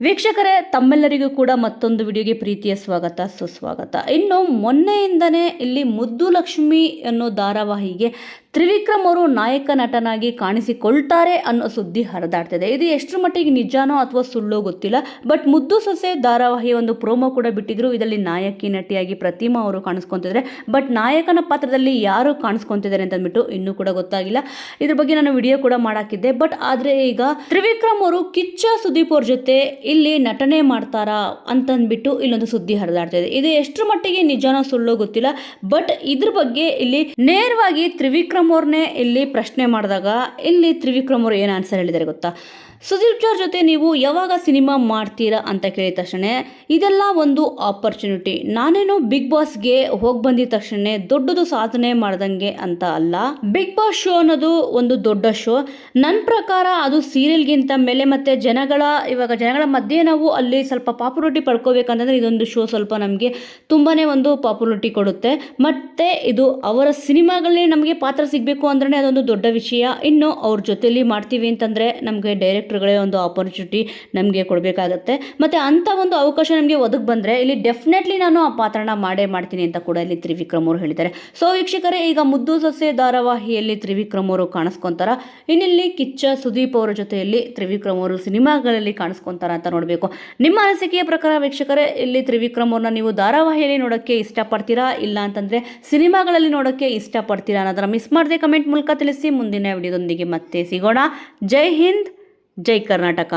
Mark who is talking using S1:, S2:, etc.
S1: ವೀಕ್ಷಕರೇ, ತಮ್ಮೆಲ್ಲರಿಗೂ ಕೂಡ ಮತ್ತೊಂದು ವಿಡಿಯೋಗೆ ಪ್ರೀತಿಯ ಸ್ವಾಗತ, ಸುಸ್ವಾಗತ. ಇನ್ನು ಮೊನ್ನೆಯಿಂದನೇ ಇಲ್ಲಿ ಮುದ್ದು ಲಕ್ಷ್ಮಿ ಅನ್ನೋ ಧಾರಾವಾಹಿಗೆ ತ್ರಿವಿಕ್ರಮ್ ಅವರು ನಾಯಕ ನಟನಾಗಿ ಕಾಣಿಸಿಕೊಳ್ತಾರೆ ಅನ್ನೋ ಸುದ್ದಿ ಹರಿದಾಡ್ತಿದೆ. ಇದು ಎಷ್ಟರ ಮಟ್ಟಿಗೆ ನಿಜಾನೋ ಅಥವಾ ಸುಳ್ಳೋ ಗೊತ್ತಿಲ್ಲ. ಬಟ್ ಮುದ್ದು ಸೊಸೆ ಧಾರಾವಾಹಿ ಒಂದು ಪ್ರೋಮೋ ಕೂಡ ಬಿಟ್ಟಿದ್ರು. ಇದರಲ್ಲಿ ನಾಯಕಿ ನಟಿಯಾಗಿ ಪ್ರತಿಮಾ ಅವರು ಕಾಣಿಸ್ಕೊತಿದ್ರೆ ಬಟ್ ನಾಯಕನ ಪಾತ್ರದಲ್ಲಿ ಯಾರು ಕಾಣಿಸ್ಕೊತಿದ್ದಾರೆ ಅಂತಂದ್ಬಿಟ್ಟು ಇನ್ನೂ ಕೂಡ ಗೊತ್ತಾಗಿಲ್ಲ. ಇದ್ರ ಬಗ್ಗೆ ನಾನು ವಿಡಿಯೋ ಕೂಡ ಮಾಡಾಕಿದ್ದೆ. ಬಟ್ ಆದರೆ ಈಗ ತ್ರಿವಿಕ್ರಮ್ ಅವರು ಕಿಚ್ಚ ಸುದೀಪ್ ಅವ್ರ ಜೊತೆ ಇಲ್ಲಿ ನಟನೆ ಮಾಡ್ತಾರಾ ಅಂತಂದ್ಬಿಟ್ಟು ಇಲ್ಲೊಂದು ಸುದ್ದಿ ಹರಿದಾಡ್ತಾ ಇದೆ ಇದು ಎಷ್ಟರ ಮಟ್ಟಿಗೆ ನಿಜಾನೋ ಸುಳ್ಳೋ ಗೊತ್ತಿಲ್ಲ. ಬಟ್ ಇದ್ರ ಬಗ್ಗೆ ಇಲ್ಲಿ ನೇರವಾಗಿ ತ್ರಿವಿಕ್ರಮ್ ಅವ್ರನ್ನೇ ಇಲ್ಲಿ ಪ್ರಶ್ನೆ ಮಾಡಿದಾಗ ಇಲ್ಲಿ ತ್ರಿವಿಕ್ರಮ್ ಅವರು ಏನು ಆನ್ಸರ್ ಹೇಳಿದ್ದಾರೆ ಗೊತ್ತಾ? ಸುದೀಪ್ ಸರ್ ಜೊತೆ ನೀವು ಯಾವಾಗ ಸಿನಿಮಾ ಮಾಡ್ತೀರಾ ಅಂತ ಕೇಳಿದ ತಕ್ಷಣ ಇದೆಲ್ಲ ಒಂದು ಆಪರ್ಚುನಿಟಿ ನಾನೇನು ಬಿಗ್ ಬಾಸ್ಗೆ ಹೋಗಿ ಬಂದಿದ ತಕ್ಷಣ ದೊಡ್ಡದು ಸಾಧನೆ ಮಾಡ್ದಂಗೆ ಅಂತ ಅಲ್ಲ. ಬಿಗ್ ಬಾಸ್ ಶೋ ಅನ್ನೋದು ಒಂದು ದೊಡ್ಡ ಶೋ ನನ್ನ ಪ್ರಕಾರ ಅದು ಸೀರಿಯಲ್ಗಿಂತ ಮೇಲೆ ಮತ್ತೆ ಜನಗಳ, ಇವಾಗ ಜನಗಳ ಮಧ್ಯೆ ನಾವು ಅಲ್ಲಿ ಸ್ವಲ್ಪ ಪಾಪ್ಯುಲರಿಟಿ ಪಡ್ಕೋಬೇಕಂತಂದ್ರೆ ಇದೊಂದು ಶೋ ಸ್ವಲ್ಪ ನಮಗೆ ತುಂಬಾ ಒಂದು ಪಾಪ್ಯುಲರಿಟಿ ಕೊಡುತ್ತೆ. ಮತ್ತು ಇದು ಅವರ ಸಿನಿಮಾಗಳಲ್ಲಿ ನಮಗೆ ಪಾತ್ರ ಸಿಗಬೇಕು ಅಂದ್ರೆ ಅದೊಂದು ದೊಡ್ಡ ವಿಷಯ. ಇನ್ನು ಅವ್ರ ಜೊತೆಲಿ ಮಾಡ್ತೀವಿ ಅಂತಂದರೆ ನಮಗೆ ಡೈರೆಕ್ಟರ್ಗಳೇ ಒಂದು ಆಪರ್ಚುನಿಟಿ ನಮಗೆ ಕೊಡಬೇಕಾಗತ್ತೆ. ಮತ್ತು ಅಂಥ ಒಂದು ಅವಕಾಶ ನಮಗೆ ಒದಗಿ ಬಂದರೆ ಇಲ್ಲಿ ಡೆಫಿನೆಟ್ಲಿ ನಾನು ಆ ಪಾತ್ರನ ಮಾಡೇ ಮಾಡ್ತೀನಿ ಅಂತ ಕೂಡ ಇಲ್ಲಿ ತ್ರಿವಿಕ್ರಮ್ ಅವರು ಹೇಳಿದ್ದಾರೆ. ಸೊ ವೀಕ್ಷಕರೇ, ಈಗ ಮುದ್ದು ಸೊಸೆ ಧಾರಾವಾಹಿಯಲ್ಲಿ ತ್ರಿವಿಕ್ರಮ್ ಅವರು ಕಾಣಿಸ್ಕೊಂತಾರ. ಇನ್ನಿಲ್ಲಿ ಕಿಚ್ಚ ಸುದೀಪ್ ಅವರ ಜೊತೆಯಲ್ಲಿ ತ್ರಿವಿಕ್ರಮ್ ಅವರು ಸಿನಿಮಾಗಳಲ್ಲಿ ಕಾಣಿಸ್ಕೊಂತಾರ ಅಂತ ನೋಡಬೇಕು. ನಿಮ್ಮ ಅನಿಸಿಕೆಯ ಪ್ರಕಾರ ವೀಕ್ಷಕರೇ, ಇಲ್ಲಿ ತ್ರಿವಿಕ್ರಮ್ ಅವ್ರನ್ನ ನೀವು ಧಾರಾವಾಹಿಯಲ್ಲಿ ನೋಡೋಕ್ಕೆ ಇಷ್ಟಪಡ್ತೀರಾ? ಇಲ್ಲ ಅಂತಂದರೆ ಸಿನಿಮಾಗಳಲ್ಲಿ ನೋಡೋಕ್ಕೆ ಇಷ್ಟಪಡ್ತೀರಾ ಅನ್ನೋದನ್ನ ಮಿಸ್ ಮಾಡದೆ ಕಮೆಂಟ್ ಮೂಲಕ ತಿಳಿಸಿ ಮುಂದಿನ ವಿಡಿಯೋದೊಂದಿಗೆ ಮತ್ತೆ ಸಿಗೋಣ. ಜೈ ಹಿಂದ್ ಜೈ ಕರ್ನಾಟಕ.